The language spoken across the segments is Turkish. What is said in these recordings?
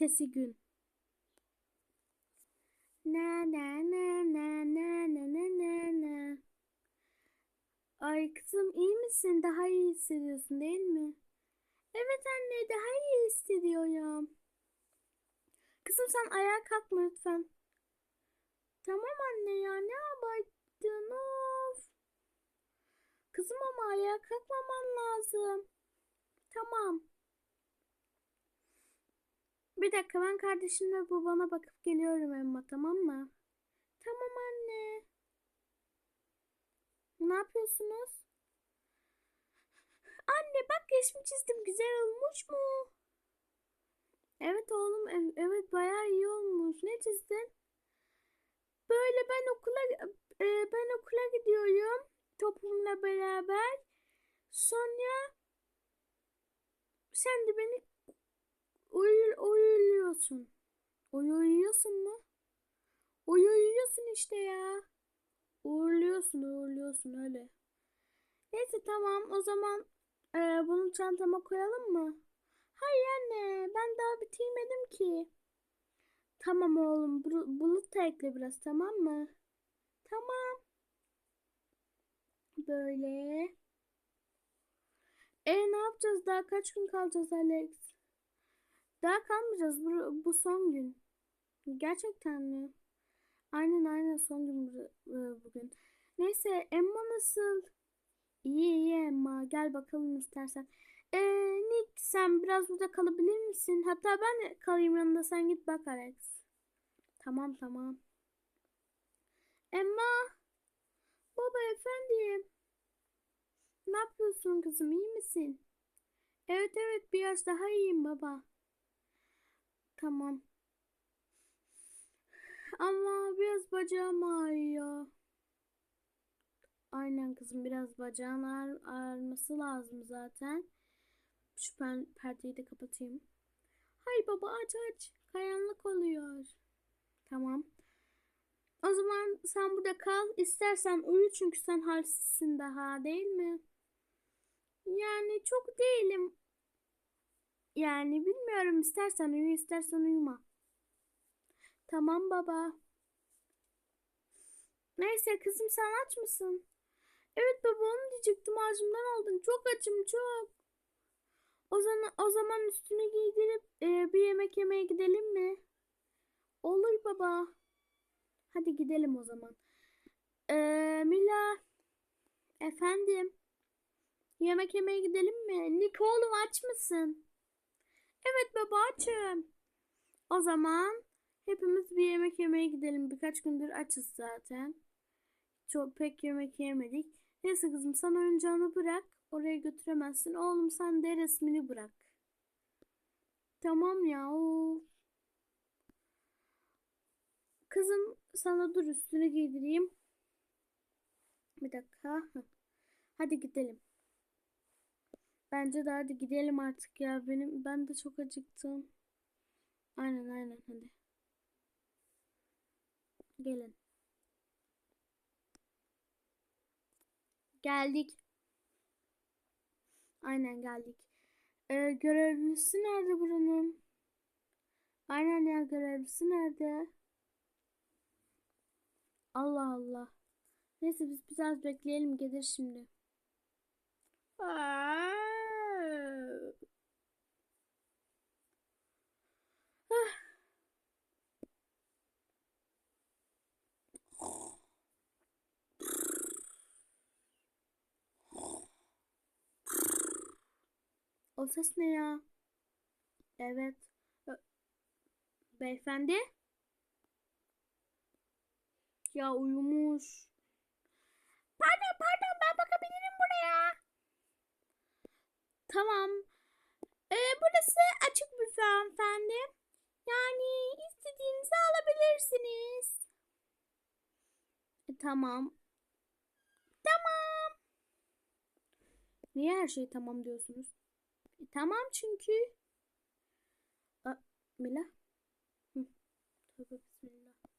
ertesi gün. Na na na na na na na na na. Ay kızım iyi misin? Daha iyi hissediyorsun değil mi? Evet anne daha iyi hissediyorum. Kızım sen ayağa kalkma lütfen. Tamam anne ya ne abarttın of. Kızım ama ayağa kalkmaman lazım. Tamam. Bir dakika ben kardeşimle babana bakıp geliyorum Emma tamam mı? Tamam anne. Ne yapıyorsunuz? Anne bak resmi çizdim güzel olmuş mu? Evet oğlum ev- evet bayağı iyi olmuş. Ne çizdin? Böyle ben okula e, ben okula gidiyorum topumla beraber. Sonra sen de beni uyur, uyuyorsun. Uyuyorsun mu? Uyuyorsun işte ya. Uğurluyorsun, uğurluyorsun öyle. Neyse tamam o zaman e, bunu çantama koyalım mı? Hayır anne ben daha bitirmedim ki. Tamam oğlum bulu- bulut da ekle biraz tamam mı? Tamam. Böyle. E ne yapacağız daha kaç gün kalacağız Alex? Daha kalmayacağız bu, bu son gün. Gerçekten mi? Aynen aynen son gün e, bugün. Neyse Emma nasıl? İyi iyi Emma gel bakalım istersen. Ee, Nick sen biraz burada kalabilir misin? Hatta ben kalayım yanında sen git bak Alex. Tamam tamam. Emma. Baba efendim. Ne yapıyorsun kızım iyi misin? Evet evet biraz daha iyiyim baba. Tamam. Ama biraz bacağım ağrıyor. Aynen kızım biraz bacağın ağr ağrıması lazım zaten. Şu per perdeyi de kapatayım. Hayır baba aç aç. Karanlık oluyor. Tamam. O zaman sen burada kal. İstersen uyu çünkü sen halsizsin daha değil mi? Yani çok değilim. Yani bilmiyorum istersen uyu istersen uyuma. Tamam baba. Neyse kızım sen aç mısın? Evet baba onu diyecektim ağzımdan aldın. Çok açım çok. O zaman o zaman üstünü giydirip e, bir yemek yemeye gidelim mi? Olur baba. Hadi gidelim o zaman. Ee, Mila. Efendim. Yemek yemeye gidelim mi? Nick oğlum aç mısın? Evet baba açım. O zaman hepimiz bir yemek yemeye gidelim. Birkaç gündür açız zaten. Çok pek yemek yemedik. Neyse kızım sen oyuncağını bırak. Oraya götüremezsin. Oğlum sen de resmini bırak. Tamam ya. Kızım sana dur üstünü giydireyim. Bir dakika. Hadi gidelim. Bence de hadi gidelim artık ya. Benim ben de çok acıktım. Aynen aynen hadi. Gelin. Geldik. Aynen geldik. Ee, görevlisi nerede buranın? Aynen ya görevlisi nerede? Allah Allah. Neyse biz biraz bekleyelim gelir şimdi. Aa! Ah. O ses ne ya? Evet. Beyefendi? Ya uyumuş. Pardon pardon ben bakabilirim buraya. Tamam. Ee, burası açık büfe hanımefendi. Yani istediğinizi alabilirsiniz. E, tamam. Tamam. Niye her şey tamam diyorsunuz? E, tamam çünkü. A, Mila. Hı. Bismillah.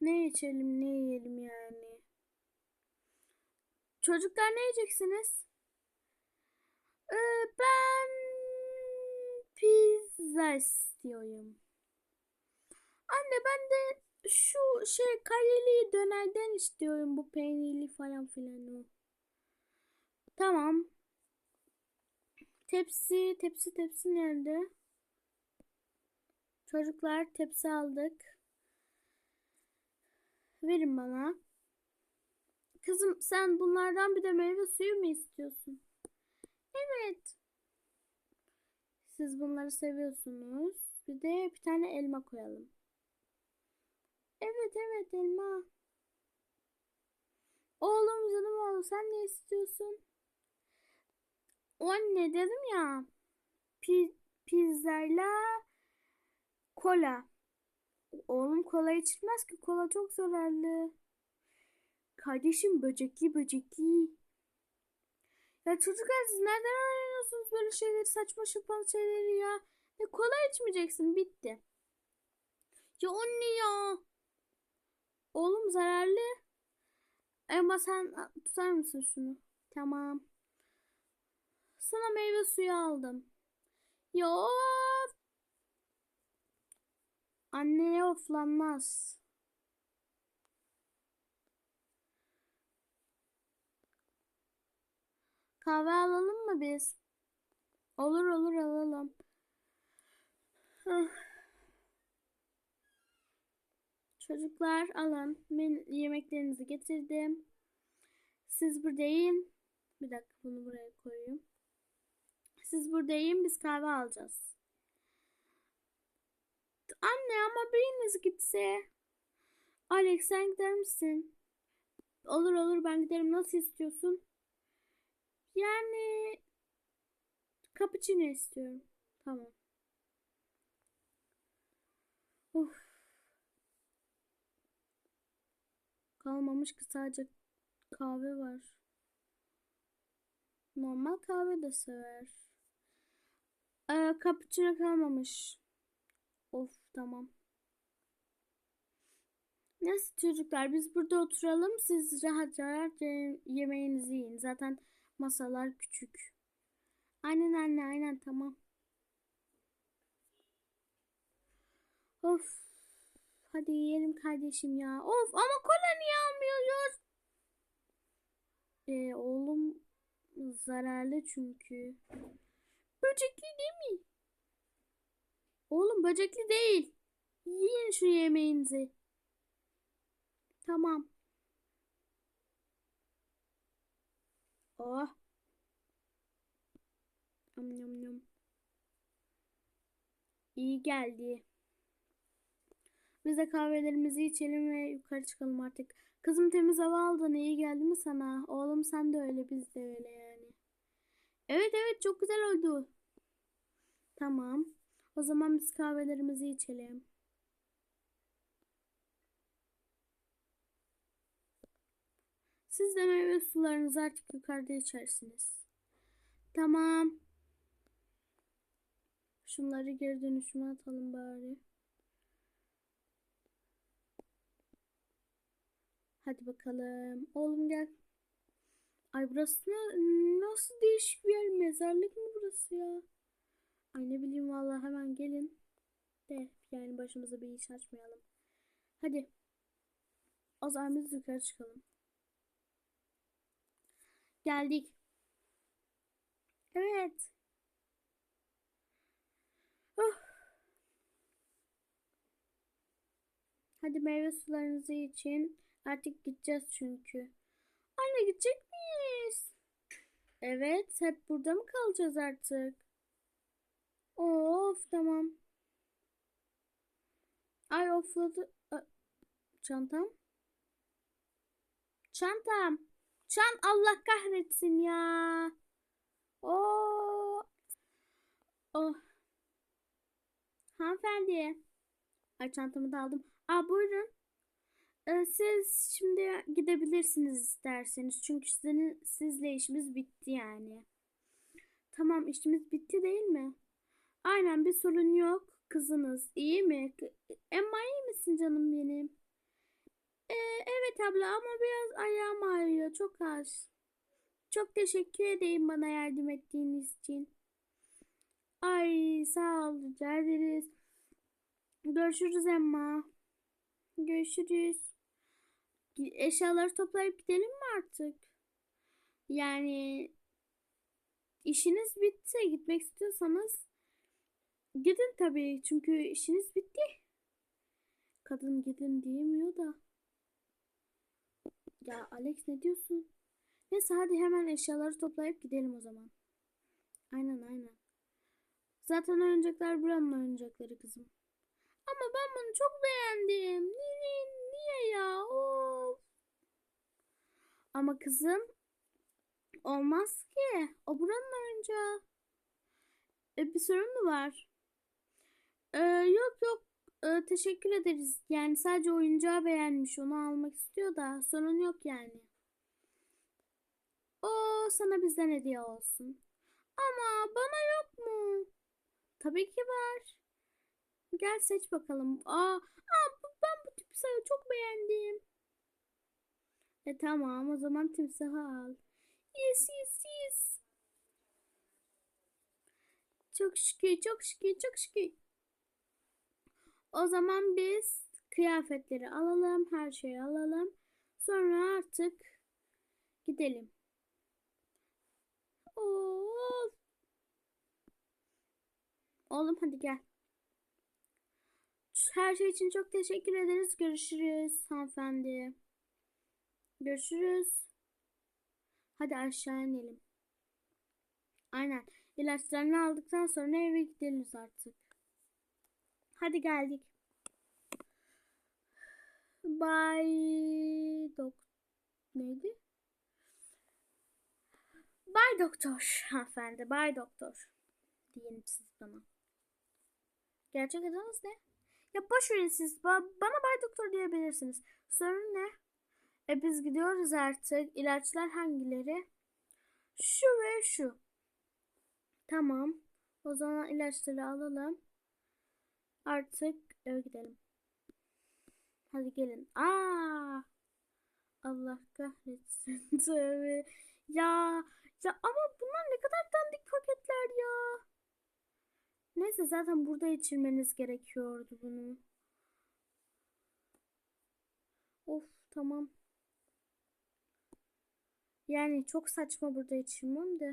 Ne içelim ne yiyelim yani. Çocuklar ne yiyeceksiniz? Ee, ben kola istiyorum. Anne ben de şu şey kareli dönerden istiyorum bu peynirli falan filan. Tamam. Tepsi, tepsi, tepsi nerede? Çocuklar tepsi aldık. Verin bana. Kızım sen bunlardan bir de meyve suyu mu istiyorsun? Evet. Siz bunları seviyorsunuz. Bir de bir tane elma koyalım. Evet evet elma. Oğlum canım oğlum sen ne istiyorsun? O anne dedim ya. Pi pizzayla kola. Oğlum kola içilmez ki. Kola çok zararlı. Kardeşim böcekli böcekli. Ya çocuklar siz nereden öğreniyorsunuz böyle şeyleri saçma sapan şeyleri ya? Ya kola içmeyeceksin bitti. Ya anne ya. Oğlum zararlı. Ama sen tutar mısın şunu? Tamam. Sana meyve suyu aldım. Ya of. Anneye oflanmaz. Kahve alalım mı biz? Olur olur alalım. Çocuklar alın. Ben yemeklerinizi getirdim. Siz burada yiyin. Bir dakika bunu buraya koyayım. Siz burada yiyin biz kahve alacağız. Anne ama biriniz gitse. Alex sen gider misin? Olur olur ben giderim. Nasıl istiyorsun? Yani cappuccino istiyorum. Tamam. Of. Kalmamış ki sadece kahve var. Normal kahve de sever. Ee, kalmamış. Of tamam. Neyse çocuklar biz burada oturalım. Siz rahat rahat yemeğinizi yiyin. Zaten masalar küçük. Aynen anne aynen tamam. Of. Hadi yiyelim kardeşim ya. Of ama kola niye almıyoruz? Ee, oğlum zararlı çünkü. Böcekli değil mi? Oğlum böcekli değil. Yiyin şu yemeğinizi. Tamam. Oh. Yum yum yum. İyi geldi. Biz de kahvelerimizi içelim ve yukarı çıkalım artık. Kızım temiz hava aldın. İyi geldi mi sana? Oğlum sen de öyle biz de öyle yani. Evet evet çok güzel oldu. Tamam. O zaman biz kahvelerimizi içelim. Siz de meyve sularınızı artık yukarıda içersiniz. Tamam. Şunları geri dönüşüme atalım bari. Hadi bakalım. Oğlum gel. Ay burası nasıl değişik bir yer? Mezarlık mı burası ya? Ay ne bileyim vallahi hemen gelin. De yani başımıza bir iş açmayalım. Hadi. Zaman biz yukarı çıkalım. Geldik. Evet. Oh. Hadi meyve sularınızı için. Artık gideceğiz çünkü. Anne gidecek miyiz? Evet. Hep burada mı kalacağız artık? Of tamam. Ay ofladı. Çantam. Çantam. Çan Allah kahretsin ya. Oo. Oh. Hanımefendi. Ay çantamı da aldım. Aa buyurun. Ee, siz şimdi gidebilirsiniz isterseniz. Çünkü sizin, sizle işimiz bitti yani. Tamam işimiz bitti değil mi? Aynen bir sorun yok. Kızınız iyi mi? Emma iyi misin canım benim? Ee, evet abla ama biraz ayağım ağrıyor. Çok az. Çok teşekkür edeyim bana yardım ettiğiniz için. Ay sağ ol. Rica ederiz. Görüşürüz Emma. Görüşürüz. Eşyaları toplayıp gidelim mi artık? Yani işiniz bitti. Gitmek istiyorsanız gidin tabii. Çünkü işiniz bitti. Kadın gidin diyemiyor da. Ya Alex ne diyorsun? Neyse hadi hemen eşyaları toplayıp gidelim o zaman. Aynen aynen. Zaten oyuncaklar buranın oyuncakları kızım. Ama ben bunu çok beğendim. Niye, niye ya? Of. Ama kızım olmaz ki. O buranın oyuncağı. E, bir sorun mu var? E, yok yok. E, teşekkür ederiz. Yani sadece oyuncağı beğenmiş. Onu almak istiyor da sorun yok yani. O sana bizden hediye olsun. Ama bana yok mu? Tabii ki var. Gel seç bakalım. Aa, aa ben bu timsahı çok beğendim. E tamam o zaman timsahı al. Yes yes yes. Çok şükür çok şükür çok şükür. O zaman biz kıyafetleri alalım, her şeyi alalım. Sonra artık gidelim. Of. Oğlum hadi gel. Her şey için çok teşekkür ederiz. Görüşürüz hanımefendi. Görüşürüz. Hadi aşağı inelim. Aynen. İlaçlarını aldıktan sonra eve gideriz artık. Hadi geldik. Bay Dok neydi? Bay Doktor hanımefendi. Bay Doktor. Diyelim siz bana. Gerçek adınız ne? Ya boş verin siz. Ba- bana Bay Doktor diyebilirsiniz. Sorun ne? E biz gidiyoruz artık. İlaçlar hangileri? Şu ve şu. Tamam. O zaman ilaçları alalım. Artık eve gidelim. Hadi gelin. Aa! Allah kahretsin. Tövbe. Ya, ya ama bunlar ne kadar dandik paketler ya. Neyse zaten burada içirmeniz gerekiyordu bunu. Of tamam. Yani çok saçma burada içirmem de.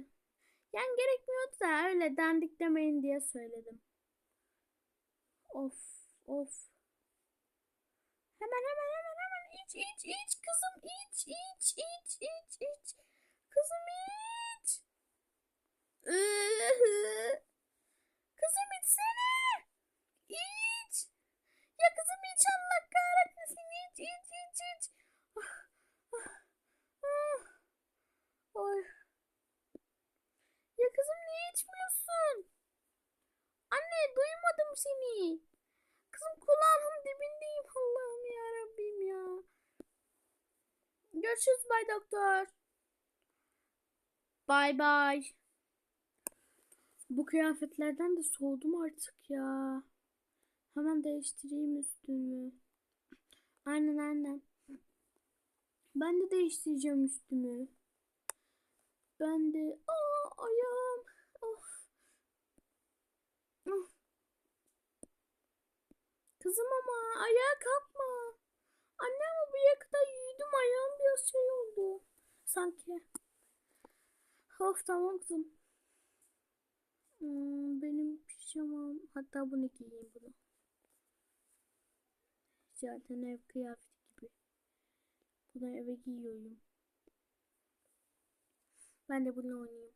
Yani gerekmiyordu da öyle dandik demeyin diye söyledim. Of of. Hemen hemen hemen hemen iç iç iç kızım iç iç iç iç iç. Kızım iç. Kızım içsene. İç. Ya kızım iç Allah kahretmesin iç iç iç iç. Ah, ah, ah. Ya kızım niye içmiyorsun? Duymadım seni. Kızım kulağımın dibindeyim Allah'ım ya Rabbim ya. Görüşürüz Bay Doktor. Bay bay. Bu kıyafetlerden de soğudum artık ya. Hemen değiştireyim üstümü. Aynen aynen. Ben de değiştireceğim üstümü. Ben de aa ayağım. Of. Ah. Kızım ama ayağa kalkma. Anne ama buraya kadar yürüdüm ayağım biraz şey oldu. Sanki. Of tamam kızım. Hmm, benim pijamam. Hatta bunu giyeyim bunu. Zaten ev kıyafeti gibi. Bunu eve giyiyorum. Ben de bunu oynayayım.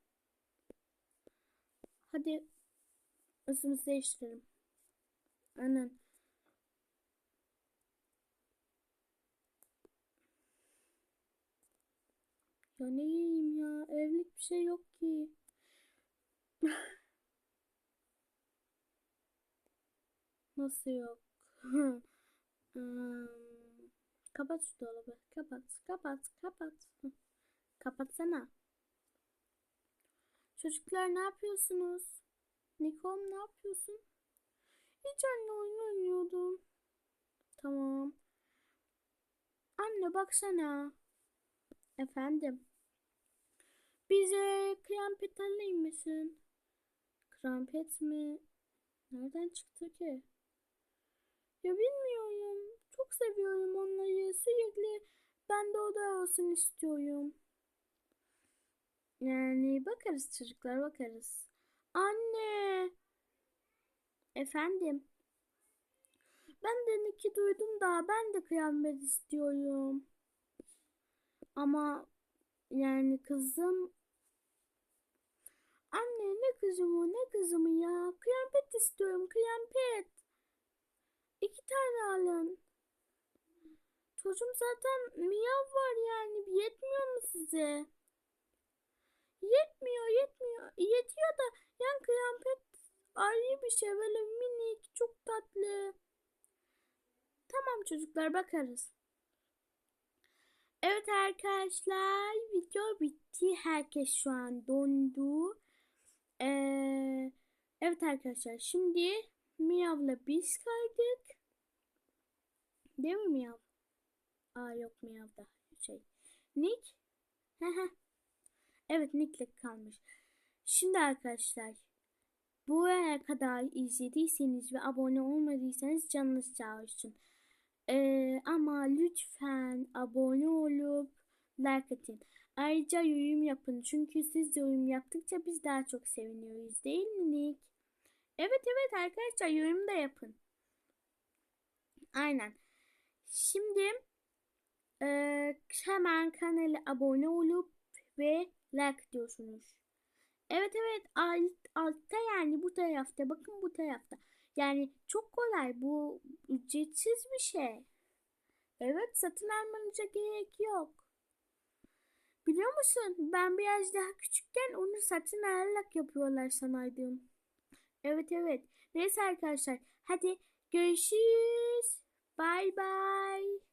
Hadi üstümüzü değiştirelim. Aynen. Ya ne yiyeyim ya? Evlilik bir şey yok ki. Nasıl yok? Hmm, Kapat şu dolabı. Kapat, kapat, kapat. Kapatsana. Çocuklar ne yapıyorsunuz? Nikom ne yapıyorsun? Hiç anne oyun oynuyordum. Tamam. Anne baksana. Efendim. Bize krampet alayım mısın? Krampet mi? Nereden çıktı ki? Ya bilmiyorum. Çok seviyorum onları. Sürekli ben de o da olsun istiyorum. Yani bakarız çocuklar bakarız. Anne. Efendim. Ben de Nick'i duydum da ben de kıyamet istiyorum. Ama yani kızım Anne ne kızımı ne kızımı ya. Kıyamet istiyorum kıyamet. İki tane alın. Çocuğum zaten miyav var yani. Yetmiyor mu size? Yetmiyor yetmiyor. Yetiyor da yani kıyamet ayrı bir şey. Böyle minik çok tatlı. Tamam çocuklar bakarız. Evet arkadaşlar video bitti. Herkes şu an dondu. Ee, evet arkadaşlar şimdi Miyav'la biz kaydık. Değil mi Miyav? Aa yok Miyav'da şey. Nick? evet Nick'le kalmış. Şimdi arkadaşlar buraya kadar izlediyseniz ve abone olmadıysanız canınız sağ olsun. Ee, ama lütfen abone olup like atın. Ayrıca yorum yapın. Çünkü siz yorum yaptıkça biz daha çok seviniyoruz değil mi Nick? Evet evet arkadaşlar yorum da yapın. Aynen. Şimdi e, hemen kanala abone olup ve like diyorsunuz. Evet evet alt, altta yani bu tarafta bakın bu tarafta. Yani çok kolay bu ücretsiz bir şey. Evet satın almanıza gerek yok. Biliyor musun ben biraz daha küçükken onu satın alarak yapıyorlar sanaydım. Evet evet. Neyse arkadaşlar hadi görüşürüz. Bye bye.